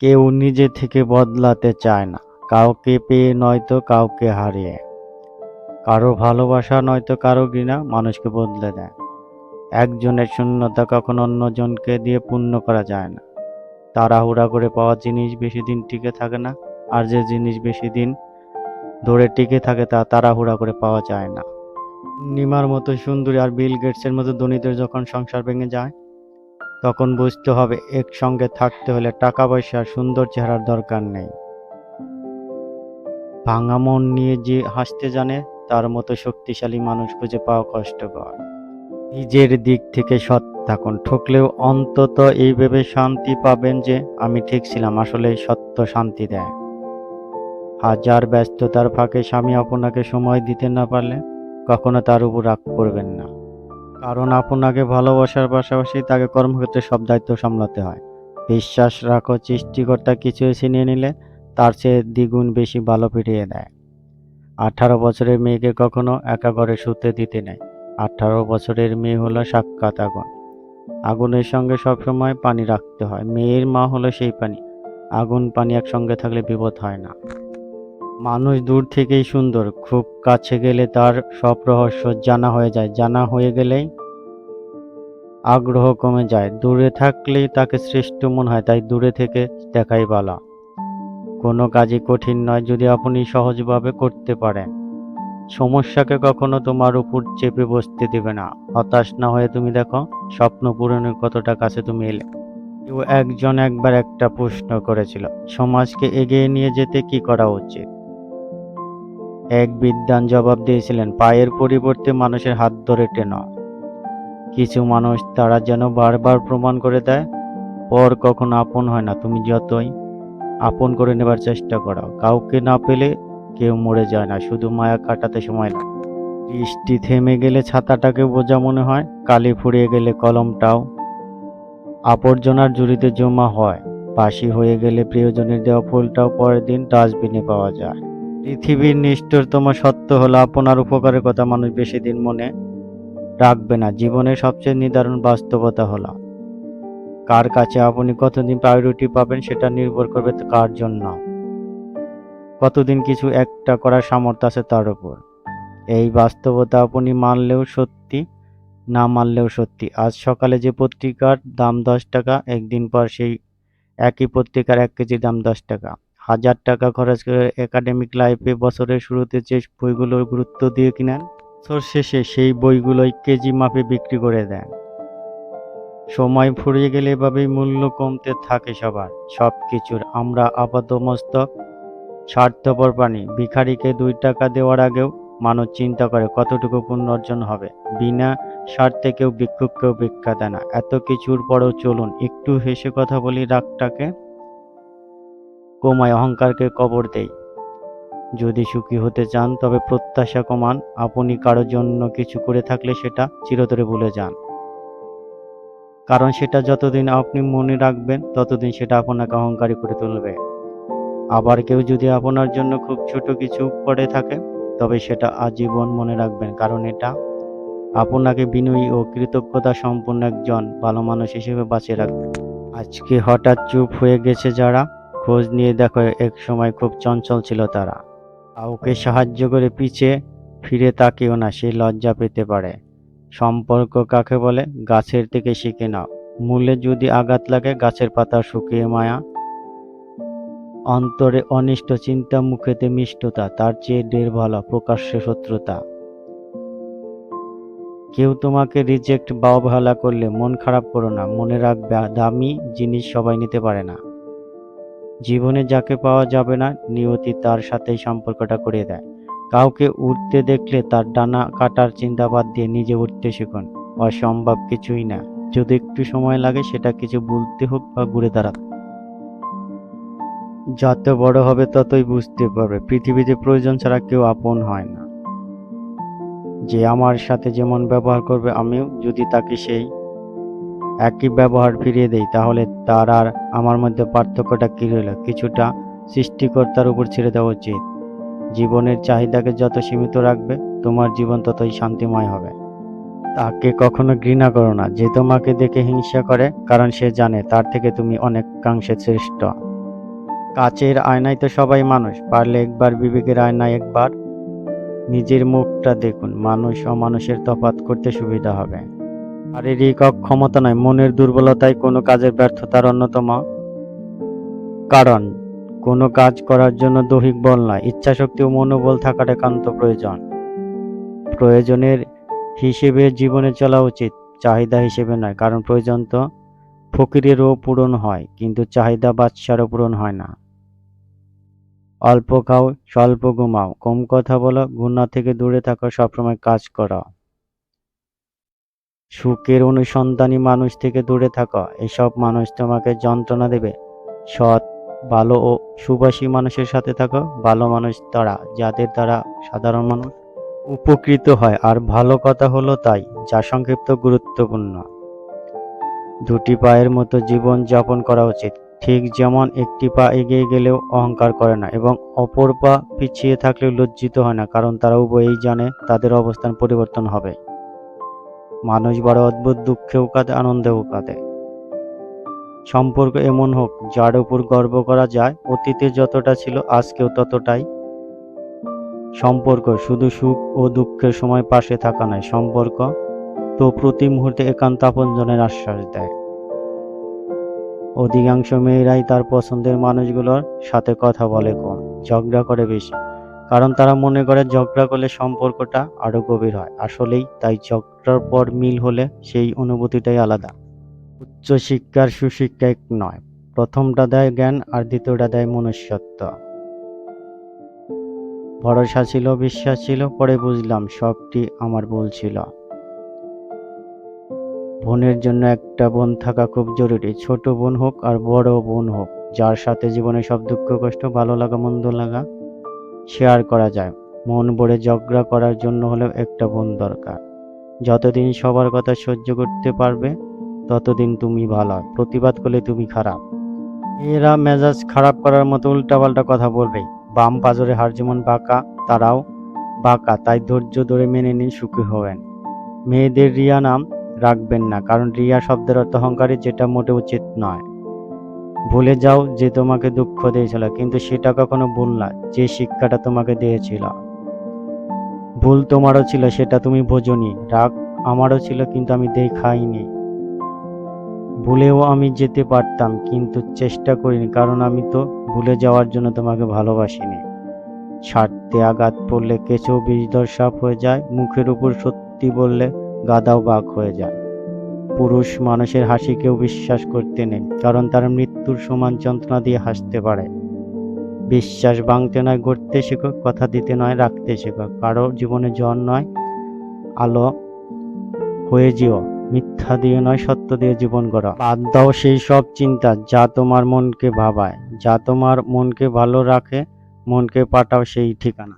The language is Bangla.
কেউ নিজে থেকে বদলাতে চায় না, কাউকে পেয়ে নয়তো কাউকে হারিয়ে। কারও ভালোবাসা নয়তো কারও ঘৃণা মানুষকে বদলে দেয়। একজনের শূন্যতা কখনো অন্যজনকে দিয়ে পূর্ণ করা যায় না। তাড়াহুড়া করে পাওয়া জিনিস বেশি দিন টিকে থাকে না, আর যে জিনিস বেশি দিন ধরে টিকে থাকে তা তাড়াহুড়া করে পাওয়া যায় না। নিমার মতো সুন্দরী আর বিল গেটসের মতো ধনীদের যখন সংসার ভেঙে যায় তখন বুঝতে হবে, একসঙ্গে থাকতে হলে টাকা পয়সা সুন্দর চেহারার দরকার নেই। ভাঙা মন নিয়ে যে হাসতে জানে, তার মতো শক্তিশালী মানুষ খুঁজে পাওয়া কষ্টকর। নিজের দিক থেকে সৎ থাকুন, ঠকলেও অন্তত এই ভেবে শান্তি পাবেন যে, আমি ঠিক ছিলাম, আসলে সত্য শান্তি দেয়। হাজার ব্যস্ততার ফাঁকে স্বামী আপনাকে সময় দিতে না পারলে, কখনো তার উপর রাগ করবেন না। কারণ আপনাকে ভালোবাসার পাশাপাশি তাকে কর্মক্ষেত্রে সব দায়িত্ব সামলাতে হয়। বিশ্বাস রাখো, সৃষ্টিকর্তা কিছু ছিনিয়ে নিলে তার চেয়ে দ্বিগুণ বেশি ভালো ফিরিয়ে দেয়। আঠারো বছরের মেয়েকে কখনো একা ঘরে শুতে দিতে নেই। আঠারো বছরের মেয়ে হলো সাক্ষাৎ আগুন। আগুনের সঙ্গে সবসময় পানি রাখতে হয়। মেয়ের মা হলো সেই পানি। আগুন পানি একসঙ্গে থাকলে বিপদ হয় না। মানুষ দূর থেকেই সুন্দর। খুব কাছে গেলে তার সব রহস্য জানা হয়ে যায়। জানা হয়ে গেলেই আগ্রহ কমে যায়। দূরে থাকলেই তাকে শ্রেষ্ঠ মনে হয়, তাই দূরে থেকে দেখাই ভালো কোনো কাজই কঠিন নয় যদি আপনি সহজভাবে করতে পারেন। সমস্যাকে কখনো তোমার উপর চেপে বসতে দেবে না। হতাশ না হয়ে তুমি দেখো, স্বপ্ন পূরণের কতটা কাছে তুমি এলে। কেউ একজন একবার একটা প্রশ্ন করেছিল, সমাজকে এগিয়ে নিয়ে যেতে কি করা উচিত? এক বিদ্যান জবাব দিয়েছিলেন, পায়ের পরিবর্তে মানুষের হাত ধরে টেনো। কিছু মানুষ তারা যেন বারবার প্রমাণ করে দেয়, পর কখনো আপন হয় না। তুমি যতই আপন করে নেবার চেষ্টা করো কাউকে না পেলে কেউ মরে যায় না। শুধু মায়া কাটাতে সময় না বৃষ্টি থেমে গেলে ছাতাটাকে বোঝা মনে হয়, কালি ফুরিয়ে গেলে কলমটাও। আবর্জনার জুড়িতে জমা হয়। বাসি হয়ে গেলে প্রিয়জনের দেওয়া ফুলটাও পরের দিন ডাস্টবিনে পাওয়া যায়। পৃথিবীর নিষ্ঠুরতম সত্য হলো আপনার উপকারের কথা মানুষ বেশি দিন মনে রাখবে না। জীবনের সবচেয়ে নির্ধারণ বাস্তবতা হলো, কার কাছে আপনি কতদিন প্রায়োরিটি পাবেন সেটা নির্ভর করবে কার জন্য। কতদিন কিছু একটা করার সামর্থ্য আছে তার উপর। এই বাস্তবতা আপনি মানলেও সত্যি, না মানলেও সত্যি। আজ সকালে যে পত্রিকার দাম দশ টাকা, একদিন পর সেই একই পত্রিকার এক কেজির দাম দশ টাকা। হাজার টাকা খরচ করে একাডেমিক লাইফে বছরের শুরুতে যে বইগুলোর গুরুত্ব দিয়ে কিনেন, বছর শেষে সেই বইগুলোই কেজি মাপে বিক্রি করে দেন। সময় ফুরিয়ে গেলে এভাবেই মূল্য কমতে থাকে সবার। সব কিছুর আমরা আপাতমস্তক স্বার্থপর প্রাণী। ভিখারিকে দুই টাকা দেওয়ার আগেও মানুষ চিন্তা করে কতটুকু পুণ্য অর্জন হবে। বিনা স্বার্থে কেউ ভিক্ষুক কেউ ভিক্ষা দেয় না। এত কিছুর পরেও চলুন, একটু হেসে কথা বলি রাগটাকে। কমায় অহংকারকে কবর দেই। যদি সুখী হতে চান, তবে প্রত্যাশা কমান, আপনি কারোর জন্য কিছু করে থাকলে সেটা চিরতরে ভুলে যান। কারণ সেটা যতদিন আপনি মনে রাখবেন, ততদিন সেটা আপনাকে অহংকারী করে তুলবে। আবার কেউ যদি আপনার জন্য খুব ছোট কিছু করে থাকে, তবে সেটা আজীবন মনে রাখবেন, কারণ এটা আপনাকে বিনয়ী ও কৃতজ্ঞতা সম্পন্ন একজন ভালো মানুষ হিসেবে বাঁচিয়ে রাখবে। আজকে হঠাৎ চুপ হয়ে গেছে যারা খোঁজ নিয়ে দেখো, এক সময় খুব চঞ্চল ছিল তারা। কাউকে সাহায্য করে পিছে ফিরে তাকিও না, সে লজ্জা পেতে পারে। সম্পর্ক কাকে বলে? গাছের থেকে শিখে নাও। মূলে যদি আঘাত লাগে, গাছের পাতা শুকিয়ে মায়া। অন্তরে অনিষ্ট, চিন্তা মুখেতে মিষ্টতা, তার চেয়ে ঢের ভালো প্রকাশ্যে শত্রুতা। কেউ তোমাকে রিজেক্ট বা অবহেলা করলে মন খারাপ করো না। মনে রাখবে, দামি জিনিস সবাই নিতে পারে না। জীবনে যাকে পাওয়া যাবে না, নিয়তি তার সাথেই সম্পর্কটা করে দেয়। কাউকে উঠতে দেখলে তার ডানা কাটার চিন্তা বাদ দিয়ে নিজে উঠতে শিখুন। অসম্ভব কিছুই না। যদি একটু সময় লাগে, সেটা কিছু বলতে হোক বা ঘুরে দাঁড়াতে। যত বড় হবে, ততই বুঝতে পারবে। পৃথিবীতে প্রয়োজন ছাড়া কেউ আপন হয় না। যে আমার সাথে যেমন ব্যবহার করবে, আমিও যদি তাকে সেই একই ব্যবহার ফিরিয়ে দেই, তাহলে তার আর আমার মধ্যে পার্থক্যটা কী রইল? কিছুটা সৃষ্টিকর্তার উপর ছেড়ে দেওয়া উচিত। জীবনের চাহিদাকে যত সীমিত রাখবে, তোমার জীবন ততই শান্তিময় হবে। তাকে কখনো ঘৃণা করো না, যে তোমাকে দেখে হিংসা করে, কারণ সে জানে তার থেকে তুমি অনেকাংশে শ্রেষ্ঠ। কাচের আয়নায় তো সবাই মানুষ, পারলে একবার বিবেকের আয়নায় একবার নিজের মুখটা দেখুন, মানুষ ও মানুষের তফাৎ করতে সুবিধা হবে। শারীরিক অক্ষমতা নয়, মনের দুর্বলতাই কোনো কাজের ব্যর্থতার অন্যতম কারণ। কোনো কাজ করার জন্য দৈহিক বল নয়, ইচ্ছাশক্তি ও মনোবল থাকাটা একান্ত প্রয়োজন। প্রয়োজনের হিসেবে জীবনে চলা উচিত, চাহিদা হিসেবে নয়, কারণ প্রয়োজন তো ফকিরেরও পূরণ হয়, কিন্তু চাহিদা বাচ্চারও পূরণ হয় না। অল্প খাও, স্বল্প ঘুমাও, কম কথা বলো গুণা থেকে দূরে থাকো, সবসময় কাজ করো। সুখের অনুসন্ধানী মানুষ থেকে দূরে থাকো। এসব মানুষ তোমাকে যন্ত্রণা দেবে। সৎ, ভালো ও সুবাসী মানুষের সাথে থাকো। ভালো মানুষ তারা, যাদের দ্বারা সাধারণ মানুষ উপকৃত হয়। আর ভালো কথা হলো তাই, যা সংক্ষিপ্ত গুরুত্বপূর্ণ। দুটি পায়ের মতো জীবন যাপন করা উচিত। ঠিক যেমন একটি পা এগিয়ে গেলেও অহংকার করে না এবং অপর পা পিছিয়ে থাকলেও লজ্জিত হয় না, কারণ তারা উভয়ই জানে তাদের অবস্থান পরিবর্তন হবে। মানুষ বড় অদ্ভুত দুঃখেও কাঁদে, আনন্দেও কাঁদে। সম্পর্ক এমন হোক, যার উপর গর্ব করা যায়, অতীতে যতটা ছিল আজকেও ততটাই। সম্পর্ক শুধু সুখ ও দুঃখের সময় পাশে থাকা নয়, সম্পর্ক তো প্রতি মুহূর্তে একান্ত আপনজনের আশ্বাস দেয়। অধিকাংশ মেয়েরাই তার পছন্দের মানুষগুলোর সাথে কথা বলে কম, ঝগড়া করে বেশি। কারণ তারা মনে করে ঝগড়া করলে সম্পর্কটা আরও গভীর হয়। আসলেই তাই ঝগড়ার পর মিল হলে সেই অনুভূতিটাই আলাদা। উচ্চ শিক্ষার সুশিক্ষা এক নয়। প্রথমটা দেয় জ্ঞান আর দ্বিতীয়টা দেয় মনুষ্যত্ব। ভরসা ছিল, বিশ্বাস ছিল, পরে বুঝলাম সবটি আমার ভুল ছিল। বোনের জন্য একটা বোন থাকা খুব জরুরি। ছোট বোন হোক আর বড় বোন হোক, যার সাথে জীবনে সব দুঃখ, কষ্ট, ভালো লাগা, মন্দ লাগা শেয়ার করা যায়। মন ভরে ঝগড়া করার জন্য হলেও একটা বোন দরকার। যতদিন সবার কথা সহ্য করতে পারবে, ততদিন তুমি ভালো। প্রতিবাদ করলে তুমি খারাপ। এরা মেজাজ খারাপ করার মতো উল্টাপাল্টা কথা বলবে। বাম পাজরে হার যেমন বাঁকা, তারাও বাঁকা। তাই ধৈর্য ধরে মেনে নিন সুখী হবেন। মেয়েদের রিয়া নাম রাখবেন না, কারণ রিয়া শব্দের অর্থ অহংকারী, যেটা মোটে উচিত নয়। ভুলে যাও যে তোমাকে দুঃখ দিয়েছিল, কিন্তু সেটা কখনো ভুল না, যে শিক্ষাটা তোমাকে দিয়েছিল। ভুল তোমারও ছিল, সেটা তুমি বোঝনি। রাগ আমারও ছিল, কিন্তু আমি দেখাইনি। ভুলেও আমি যেতে পারতাম, কিন্তু চেষ্টা করিনি, কারণ আমি তো ভুলে যাওয়ার জন্য তোমাকে ভালোবাসিনি। স্বার্থে আঘাত পড়লে কেঁচো বিষধর সাপ হয়ে যায়, মুখের উপর সত্যি বললে গাদাও বাঘ হয়ে যায়। পুরুষ মানুষের হাসি কেউ বিশ্বাস করতে নেই, কারণ তারা মৃত্যুর সমান যন্ত্রণা দিয়ে হাসতে পারে। বিশ্বাস ভাঙতে নয়, গড়তে শেখো, কথা দিতে নয়, রাখতে শেখো, কারও জীবনে জ্বর নয়, আলো হয়ে যেও, মিথ্যা দিয়ে নয়, সত্য দিয়ে জীবন গড়া। বাদ দাও সেই সব চিন্তা, যা তোমার মনকে ভাবায়, যা তোমার মনকে ভালো রাখে, মনকে পাঠাও সেই ঠিকানা।